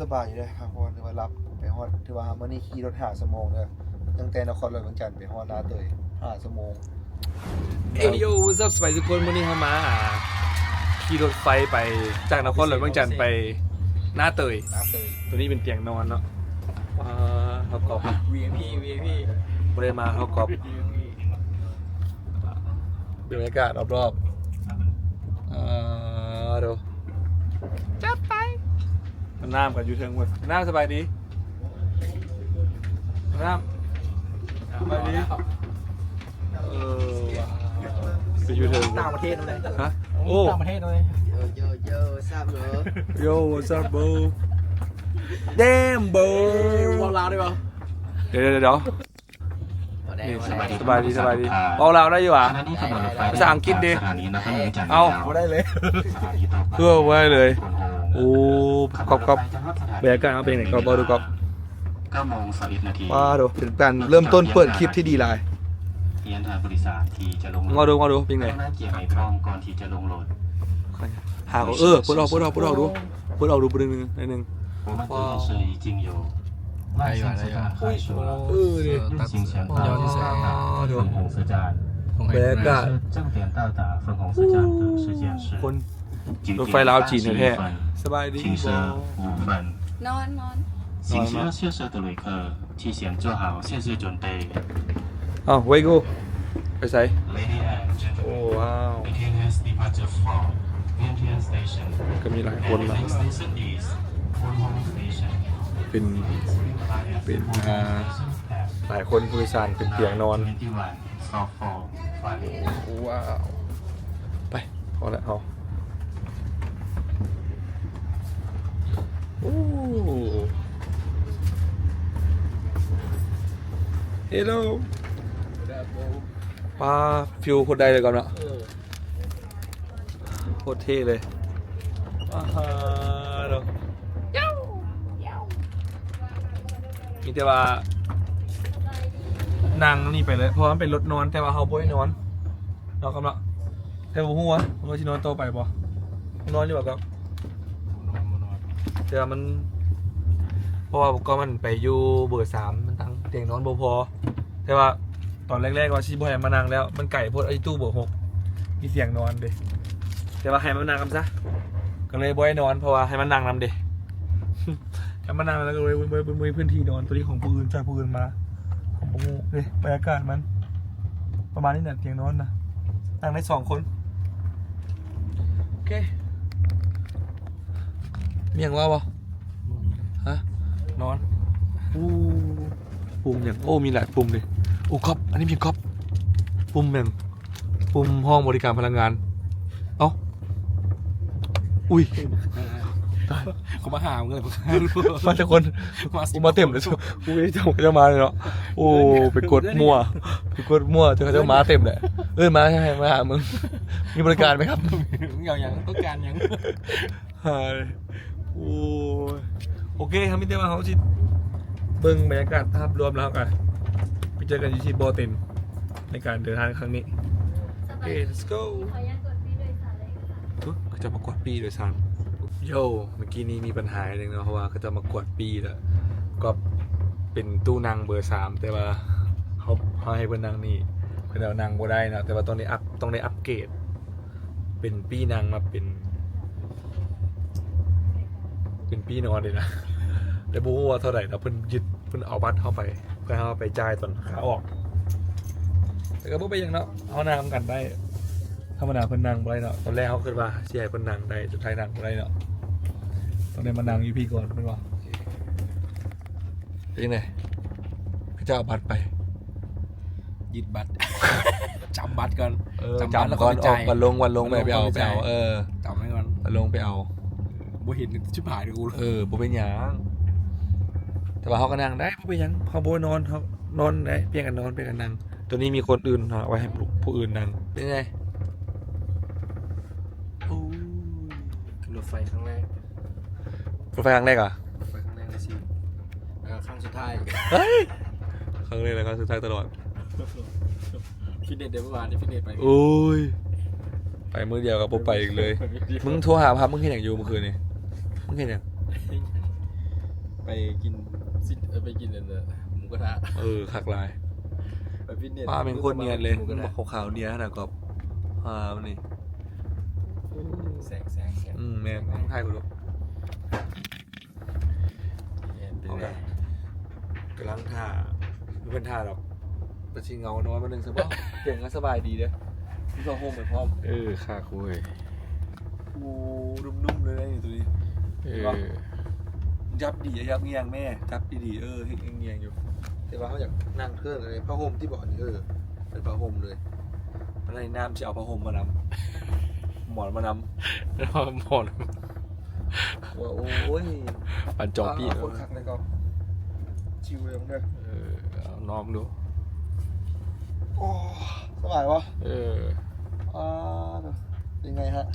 สบายอยู่เลยครับเพราะว่าถือว่ารับไปฮอดถือว่ามื้อนี้ขี่รถ5ชั่วโมงเด้อตั้งแต่นครหลวงเวียงจันทน์ไปฮอดนาเตย5ชั่วโมงเอ้ยโยซับสบายทุกคนวันนี้เขามาขี่รถไฟไปจากนครหลวงเวียงจันทน์ไปหน้าเตย นาเตยตัวนี้เป็นเตียงนอนเนาะว้าเขากรอบ VIP VIP บริมาเขากรอบดูบรรยากาศรอบๆอ่าดูจับไป มันน้ำกับยูเทิงหมดน้ำสบายดีน้ำสบายดีเออว้าวเป็นยูเทิงต่างประเทศเลยฮะโอ้ต่างประเทศเลยโยโยโยทราบเหรอโย่ what's up bro damn bro วางลาวได้ป่ะเดี๋ยวเดี๋ยวเดี๋ยวบ่ได้นี่บ่สได้บายดีสบายดีสบายดีเอาเราได้อยู่อะขณะนี้ขบวนรถไฟภาษาอังกฤษดิสถานีนครหลวงจันทร์เอาแล้วบ่ได้เลยสถานีต่อไปเพื่อไว้เลย โอ้กอบกอบเบรยากาศมันเป็นยังไงกอบบอดูกอบเก้าโมงสวิบนาทีว้าดูเป็นการเริ่มต้นเปิดคลิปที่ดีไลเทียนทางบริษัทที่จะลงงอดูงอดูเป็นไงหน้าเกียร์ไอ้ป้องก่อนที่จะลงโหลดหาเออเพูดออกพูดออกพูดออกดูพูดออกดูปนึงนึงนึงว้าวจริงอยู่ได้อยู่ได้อยู่เฮ้ยเออดิตัดสินใจยอดที่แสนดูของเสือจานบรรยากาศคน รถไฟลาวจีน 点三十 แท้ 一分 สบายดี 停车五分。 นอนนอน 请需要下车的旅客提前做好下车准备。 อ้าวไว้กูไปใส่ Lady and โอ้ gentlemen, ว้าว the train has departed from Vientiane Station. ก็มีหลายคน And the นะ next station is Formosa Station. เป็น เป็น Please อ่า stand. หลายคนผู้โดยสารเป็นเตียงนอน 21, stop for Friday. ว้าวไปพอแล้วเอา อ้เฮลโลปลาฟิวโคตรได้เลยก่อนเนาะโคตรเท่เลยว้าวเนาะมีแต่ว่านั่งนี่ไปเลย เพราะว่ามันเป็นรถนอนแต่ว่าเขาบ่ให้นอนนอนกันละแต่ผมหัวผมว่าที่นอนโตไปบ่นอนอยู่แบบ แต่ว่ามัน เพราะว่าก็มันไปอยู่เบอร์สามมันตั้งเตียงนอนบ่พอ แต่ว่าตอนแรกๆว่าชิบอยมานั่งแล้ว มันไก่พดไอ้ตู้เบอร์หกมีเตียงนอนเด้แต่ว่าให้มันนั่งกันซะก็เลยบ่ให้นอนเพราะว่าให้มันนั่งนำเด้ให้มันนั่งแล้วก็เลยมือพื้นที่นอนตัวนี้ของปืนจากปืนมาของปูเฮ้ยบรรยากาศมัน ประมาณนี้เนี่ยเตียงนอนนะนั่งได้สองคน โอเค เมียงว่าวะฮะนอนอู้ปุ่มอย่างโอ้มีหลายปุ่มเลยโอ้ครับอันนี้เพียงครับปุ่มอย่างปุ่มห้องบริการพลังงาน เอ้าอุ้ยเขามาหาเงินมาจากคนกูมาเต็มเลยกูไม่ได้จำเขาจะมาเลยเนาะโอ้ไปกดมั่วไปกดมั่วเจอเขาจะมาเต็มเลยเออมาใช่ไหมมาหามึงมีบริการไหมครับอย่างอย่างต้องการอย่างหาย โอ้ยโอเคครับมิเตอร์มาเขาชิเบิ้งบรรยากาศภาพรวมแล้วกันไปเจอกันอยู่ที่โบเต็นในการเดินทางครั้งนี้ โอเค let's go ขออนุญาตกดฟรีโดยสารเลยค่ะเฮ้ยเขาจะมากวดปีโดยสารโย่เมื่อกี้นี้มีปัญหาหนึ่งเนาะเพราะว่าเขาจะมากวดปีแล้วก็เป็นตู้นางเบอร์สามแต่ว่าเขาเขาให้เพื่อนนางนี่เพื่อนเอานางบ่ได้นะแต่ว่าต้องได้อัพต้องได้อัปเกรดเป็นปีนางมาเป็น เป็นปีนอนเลยนะแต่บูว่าเท่าไหร่นะเพิ่นยึดเพิ่นเอาบัตรเข้าไปเพื่อให้เอาไปจ่ายตอนขาออก แต่ก็บ่ไปนหยังเนาะเอานางกันได้ธรรมดาเพิ่นนั่งบ่ได้เนาะตอนแรกเขาคิดว่าสิให้เพิ่นนั่งได้สุดท้ายนั่งบ่ได้เนาะต้องได้มานั่งอยู่พี่ก่อนเพิ่นว่าเป็นยังไงเขาจะเอาบัตรไป ยึดบัตร จำบัตรก่อนเออจำบัตรแล้วจำก่อนก็ไปออจ่ากยวันลงวันลงไปวันลงไปเอาก็ไปไปจ่ายเอาเออจำไว้ก่อนวันลงไปเอา บ่เห็นชิบหายเลยกูเลยเออบ่เป็นหยังแต่ว่าเขาก็นั่งได้บ่เป็นหยังเขาบ่นอนเขานอนได้เพียงกันนอนเพียงกันนั่งตัวนี้มีคนอื่นเอาไว้ให้ผู้อื่นนั่งเป็นไงขึ้นรถไฟครั้งแรกรถไฟครั้งแรกเหรอะรถไฟครั้งแรกในชีวิตแล้วก็ครั้งสุดท้าย เฮ้ยครั้งแรกเลยครับสุดท้ายตลอดฟิตเนสเดี๋ยวเมื่อวานนี่ฟิตเนสไปโอ้ยไปมือเดียวกับบ่ไปอีกเลย มึงโทรหาพับมึงเห็นอย่างอยู่เมื่อคืนนี่ มึงเห็นอย่างไปกินซิเออไปกินอันเนอะหมูกระทะเออคักลายไปฟิตเนสป้าเป็นคนเนียนเลยหมูกระทะขาวๆเนียนนะกอบอ่ามันนี่แสงแสงแสงอืมแม่งไทยกูรู้เป็นไงกำลังท่าไม่เป็นท่าหรอกประชิงเงาน้อยมาหนึ่งสบายเก่งก็สบายดีเด้อพี่ก็โฮมเหมือนพร้อมเออค่าคุยโอ้นุ่มๆเลยนะนี่ตัวนี้ เออยับดีอะยับเงียงแม่จับดีๆเออเฮ็ดเงียงๆอยู่แต่ว่าเขาอยากนั่งเครื่องเลยผ้าห่มที่บอกนี่เออเป็นผ้าห่มเลยอะไรน้ำจะเอาผ้าห่มมานำหมอนมานแล้วหมดำว่าโอ้ยปันจองพี่าคนขักเลยก็ชิวเลยมึงเด้อเออเอาน้อมดูโอ้สบายวะเอออ่าเนอะยังไงฮะ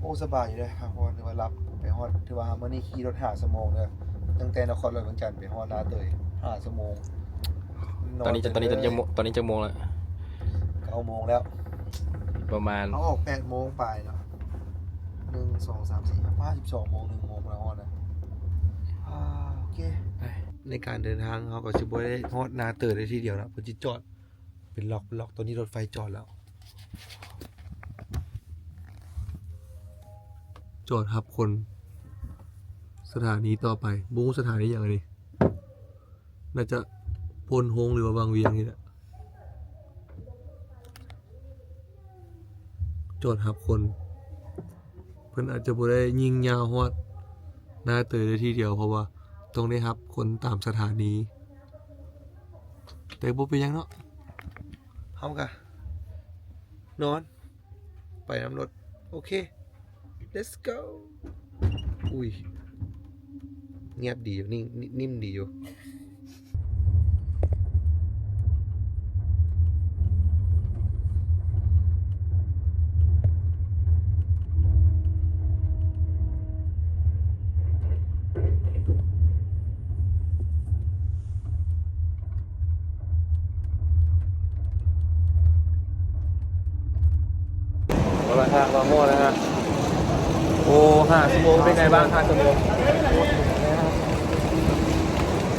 โอ้สบายอยู่เลยครับเพราะว่าถือว่ารับ ไปฮอดถือว่าเมื่อนี้ขี่รถหาสมงเลยตั้งแต่นครหลวงเวียงจันทน์ไปฮอดนาเตยหาสมงตอนนี้จะตอนนี้ตอนนี้จะโมตอนนี้จะโมงแล้วเก้าโมงแล้ว ประมาณเขาออกแปดโมงไปเนาะหนึ่งสองสามสี่ห้าสิบสองโมงหนึ่งโมงแล้วฮอดนะอ่าโอเค ในการเดินทางเขาก็ชิบได้ฮอดนาเตยได้ทีเดียวนะเพอจิจอด เป็นล็อกเป็นล็อกตอนนี้รถไฟจอดแล้ว จอดครับคน สถานีต่อไป บุ้งสถานีอย่างไรน่าจะพลโฮงหรือว่าบางเวียงนี่แหละจอดครับคน เพิ่นอาจจะบ่ได้ยิงยาวฮอดหน้าเตยได้ทีเดียวเพราะว่าต้องได้รับคนตามสถานี แต่บ่เป็นหยังเนาะเฮากะนอน ไปน้ำรถ โอเค let's go อุ้ย เงียบดีอยู่นิ่งนิ่มดีอยู่เอาละฮะมาโม่นะฮะโอ้ห้าชั่วโมงเป็นไงบ้างห้าชั่วโมง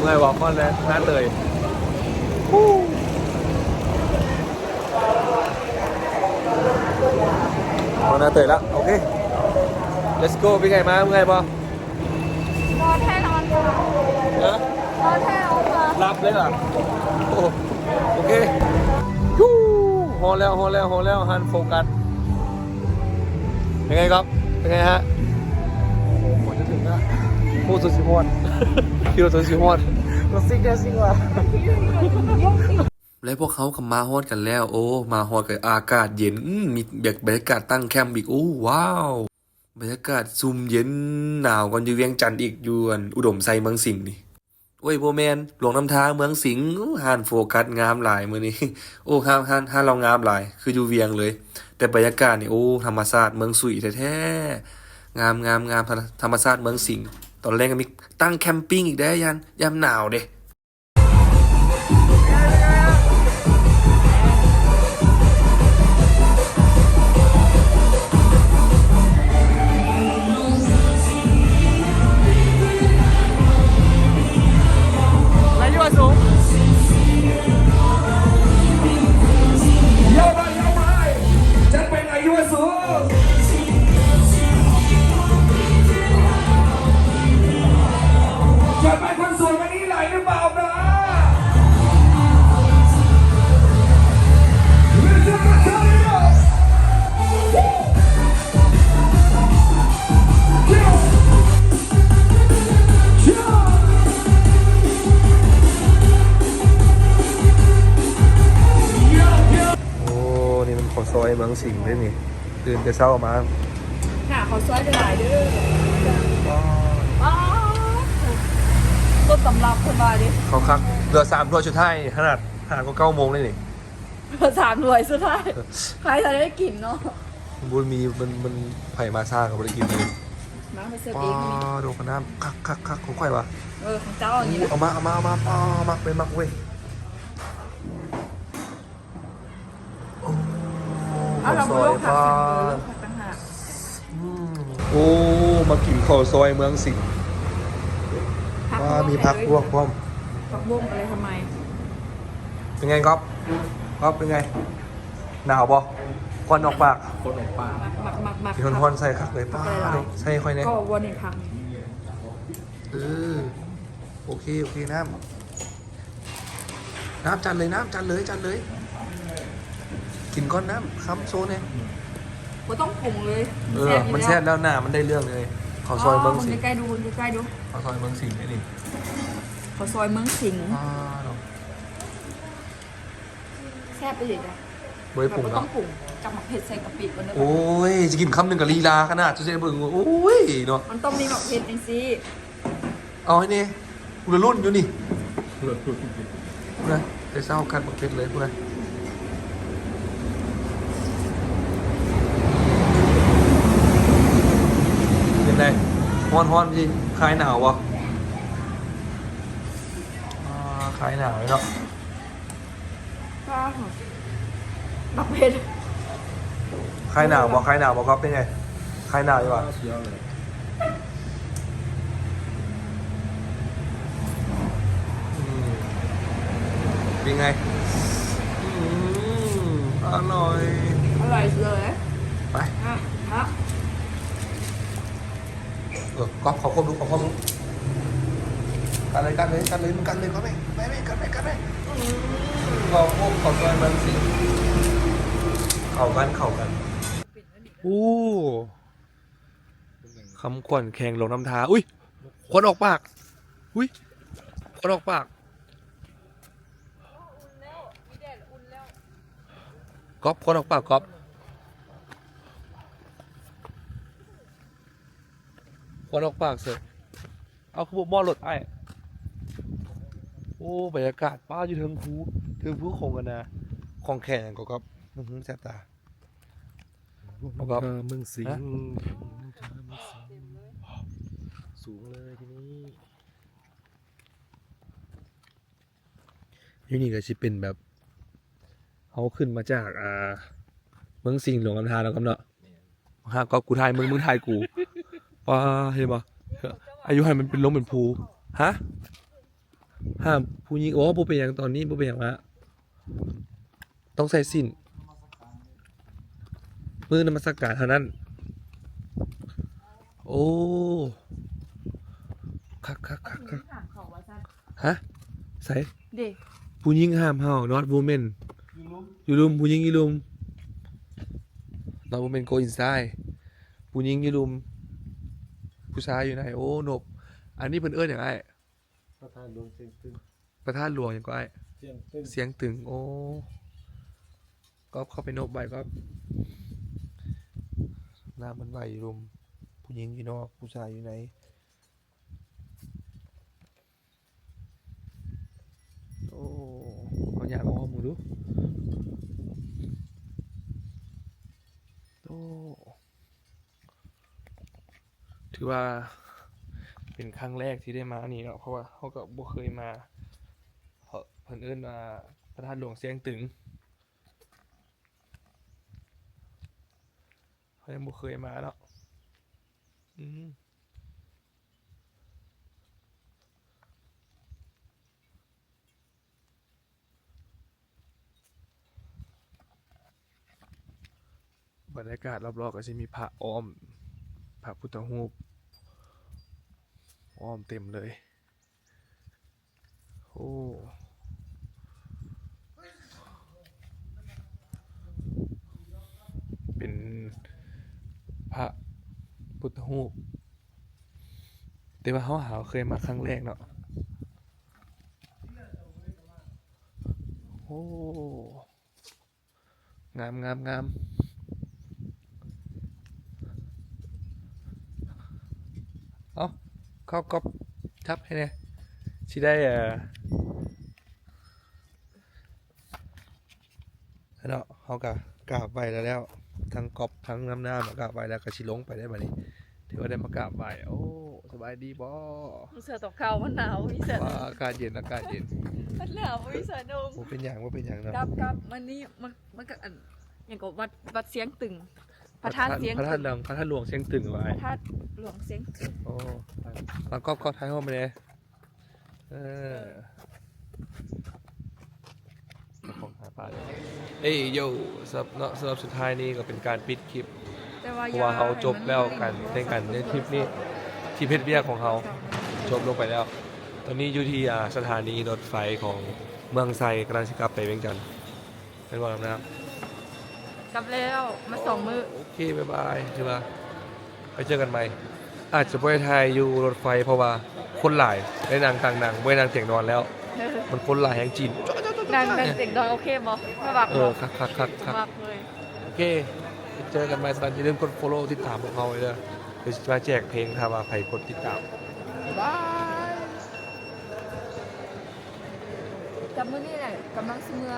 เมื่อไหร่บอกก่อนเลยหน้าเตยเอาหน้าเตยแล้ว โอเค let's go เป็นไงมาเมื่อไงบอนอแท้นอนค่ะนะนอแท้นอนค่ะรับเลยเหรอโอเคยูฮอแล้วฮอแล้วฮอแล้วฮันโฟกัสเป็นไงครับ เป็นไงฮะหมดจะถึงแล้วพูดสุดสิฮอด คิวสุดสิฮอดรถซิกเดซิ่งว่ะและพวกเขาก็มาฮอดกันแล้ว โอ้ มาฮอดกับอากาศเย็นอืมมีแบบบรรยากาศตั้งแคมป์อีกโอ้ว้าวบรรยากาศซุ่มเย็นหนาวกันอยู่เวียงจันทน์อีกอยวนอุดมไซเมืองสิงห์นี่โอ้ยโบแมนหลวงน้ำทางเมืองสิงห์อู้ห่านโฟกัสงามหลายมือนี้ โอ้ห้ามห้านห้านเรางามหลาย คืออยู่เวียงเลย แต่บรรยากาศนี่โอ้ธรรมชาติเมืองสุยแท้ๆงามงามงามธรรมชาติเมืองสิงห์ ตอนแรกก็มีตั้งแคมปิ้งอีกได้ยันยามหนาวเด้ อซอยเมืองสิงห์ด้วยนี่ ตื่นแต่เช้ามาค่ะเขาซอยจะหลายเด้ออ๋อต้นตำรับคนบาดิเขาคักเรือสามถ้วยชุดไทยขนาดขนาดก็เก้าโมงเลยนี่สามหน่วยสุดท้ายใครจะได้กินเนาะบุญมีมันมันไผ่มาซ่ากับบริกินเลยมาไปเสิร์ฟป้าเองนี่ดูกันน้ำคักคักคักของข่อยวะเออของเจ้าอย่างนี้แหละเอามาเอามาเอามาป้ามักไปมักเว้ย เอาเราซไปอลยวกผักป้าเออลวกผักต่างหากโอ้ มากินข้าวซอยเมืองสิงห์พักว่ามีพักพวกพร้อมพักบุ้งอะไรทำไม เป็นไงก๊อฟก๊อฟเป็นไง หนาวบ่ควันออกปากคนออกปากมักมักมักมักมีคนพอนใส่คักเลยป้าใส่ค่อยเนี่ยก็วนในพังเออโอเค โอเคน้ำน้ำจันเลยน้ำจันเลยจันเลย กินก้อนน้ำค้ำโซนเนี่ยก็ต้องปรุงเลยเออ มันแซ่บแล้วหน้ามันได้เรื่องเลยเขาซอยเมืองสิงใกล้ๆดูใกล้ๆดูเขาซอยเมืองสิงห์ไอ้นี่เขาซอยเมืองสิงห์อ่าเนาะแซ่บไปเลยจ้ะบริแบบปรุงบ่ต้อเนาะงปรุงจับหมักเผ็ดใส่กะปิกันเนอะโอ้ยจะกินคำหนึ่งกับลีลาขนาดจะเจ๊เบิ่งโอ้ยเนาะมันต้องมีหมักเผ็ดจังซี่เอาให้นี่กูละรุ่นอยู่นี่นะได้เศร้ากันบักเพชรเลยกูนะเป็นไง ฮ้อนฮ้อนพี่คลายหนาววะอ่าคลายหนาวเลยเนาะป้าหอมหมักเผ็ดคลายหนาวบอกคลายหนาวบอกครับเป็นไงคลายหนาวอยู่วะเชียวเลยอืมเป็นไงอืมอร่อย อร่อยเลย ไปฮะฮะ เออก๊อฟขอควบดูขอควบดูกันเลยกันเลยกันเลยมึงกันเลยก็ไม่ไม่ไม่กันไม่กันไม่ขอควบขอซอยมันสิเข่ากันเข่ากันอู้คำขวัญแข่งลงน้ำทาอุ้ยควันออกปากอุ้ยควันออกปากก๊อฟควันออกปากก๊อฟ วันออกปากเสร็จเอาขบวนมอรถไอ้โอ้บรรยากาศป้าอยู่เทิงภูเทิงภูของกันนะของแข่งก็ก๊อฟอื้อหือแซ่บตาเอาก๊อฟมึงสิงฮะสูงเลยทีนี้อยู่นี่ก็สิเป็นแบบเขาขึ้นมาจากอ่าเมืองสิงห์หลวงลำธารแล้วครับเนาะฮะก็กูทายมึงมึงทายกู ว้าเห็นปะอายุให้มันเป็นล้มเป็นภูฮะห้ามผู้หญิงโอ้ผู้เป็นอย่างตอนนี้ผู้เป็นอย่างละต้องใส่สิ้นมือนมัสการเท่านั้น โอ้คักคักคักคักถามเขาว่าซั่นฮะใส่เด็กผู้หญิงห้ามเฮา not women อยู่ลุมผู้หญิงอยู่ลุม not women go inside ผู้หญิงอยู่ลุม ผู้ชายอยู่ไหนโอ้หนบ อันนี้เพิ่นเอิ้นอย่างไรประธานดวงเสียงตึงประธานหลวงอย่างก็ไอ้เสียงตึงเสียงตึงโอ้ก็เข้าไปนบใบก็น้ำมันไหวอยู่ลุมผู้หญิงอยู่นอกผู้ชายอยู่ไหนโอ้เอาอย่างอ้อมมึงดู โอ้ ถือว่าเป็นครั้งแรกที่ได้มาอันนี้เนาะเพราะว่าเขาก็บ่เคยมาเพิ่นเอิ้นว่าพระธาตุหลวงเสียงตึงเขายังบ่เคยมาเนาะอืมบรรยากาศรอบๆก็จะมีพระอ้อมพระพุทธรูป อ้อมเต็มเลย โอ้เป็นพระพุทธรูปแต่ว่าเขาหาเคยมาครั้งแรกเนาะโอ้งามงามงามเอ้า เข้าก๊อปทับให้เนี่ยที่ได้เอ่อแล้วเนาะเขากะกราบไปแล้วแล้ว ทั้งกอบทั้งน้ำหน้ามากราบไปแล้วก็ชิลงไปได้บัดนี้ถือว่าได้มากราบไปโอ้สบายดีบ่มีเสือตกเขามันหนาวมีเสือว่าอากาศเย็นอากาศเย็นมันหนาวมีเสือนุ่งบ่เป็นอย่างว่าเป็นอย่างเนาะกับกับมันนี่มันมันก็อันอย่างกับวัดวัดเสียงตึง พระธาตุเสียงพระธาตึตุงหลวงพระธาตุหลวงเสียงตึงไว้พระธาตุหลวงเสียงตึงโอ้แล้วก็ก็ท้ายห้องไปเลยเออของหาปลาเลยเอ้ยโยสำหรับเนาะสำหรับสุดท้ายนี้ก็เป็นการปิดคลิปแต่ว่าเพราะว่าเขาจบแล้วกันในกันในทริปนี้ที่เพชรเวียกของเขาจบลงไปแล้ว ตอนนี้อยู่ที่อ่าสถานีรถไฟของเมืองไซกำลังจะกลับไปเวียงจันทน์เป็นวันนะครับ กลับแล้วมาสองมือโอเคบ๊ายบายใช่ปะไปเจอกันใหม่ อาจจะไปไทยอยู่รถไฟเพราะว่าคนหลายได้นางต่างนางไม่นางเตียงนอนแล้ว มันคนหลายแห่งจีนนางนางเสียงดอยโอเคบ่มาบักเอบ่อคักคักคักคักบักเลยโอเคไปเจอกันใหม่สันอย่าลืมกด follow ติดตามพวกเราไว้ด้วยเดี๋ยวจะมาแจกเพลงถ้าว่าใครกดติดตามจับมือนี่แหละกำลังสิเมือ